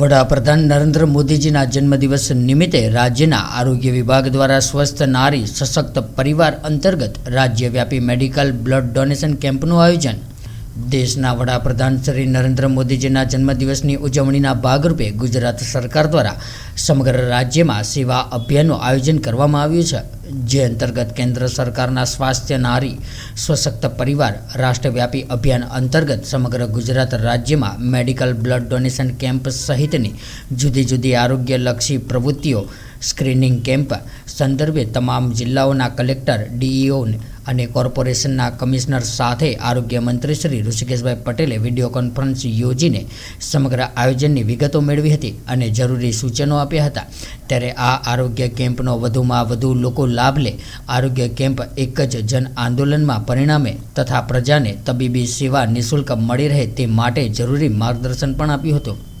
વડાપ્રધાન નરેન્દ્ર મોદીજીના જન્મદિવસ નિમિત્તે રાજ્યના આરોગ્ય વિભાગ દ્વારા સ્વસ્થ નારી સશક્ત પરિવાર અંતર્ગત રાજ્યવ્યાપી મેડિકલ બ્લડ ડોનેશન કેમ્પનું આયોજન. દેશના વડાપ્રધાન શ્રી નરેન્દ્ર મોદીજીના જન્મદિવસની ઉજવણીના ભાગરૂપે ગુજરાત સરકાર દ્વારા સમગ્ર રાજ્યમાં સેવા અભિયાનનું આયોજન કરવામાં આવ્યું છે. જે અંતર્ગત કેન્દ્ર સરકારના સ્વાસ્થ્ય, નારી સ્વશક્ત પરિવાર, રાષ્ટ્રવ્યાપી અભિયાન અંતર્ગત સમગ્ર ગુજરાત રાજ્યમાં મેડિકલ બ્લડ ડોનેશન કેમ્પ સહિતની જુદી જુદી આરોગ્યલક્ષી પ્રવૃત્તિઓ, સ્ક્રીનિંગ કેમ્પ સંદર્ભે તમામ જિલ્લાઓના કલેક્ટર, ડીઈઓ અને કોર્પોરેશનના કમિશનર સાથે આરોગ્ય મંત્રી શ્રી ઋષિકેશભાઈ પટેલે વીડિયો કોન્ફરન્સ યોજીને સમગ્ર આયોજનની વિગતો મેળવી હતી અને જરૂરી સૂચનો આપ્યા હતા. ત્યારે આ આરોગ્ય કેમ્પનો વધુમાં વધુ લોકો લાભ લે. આરોગ્ય કેમ્પ એક જ જન આંદોલનમાં પરિણામે તથા પ્રજાને તબીબી સેવા નિઃશુલ્ક મળી રહે તે માટે જરૂરી માર્ગદર્શન પણ આપ્યું હતું.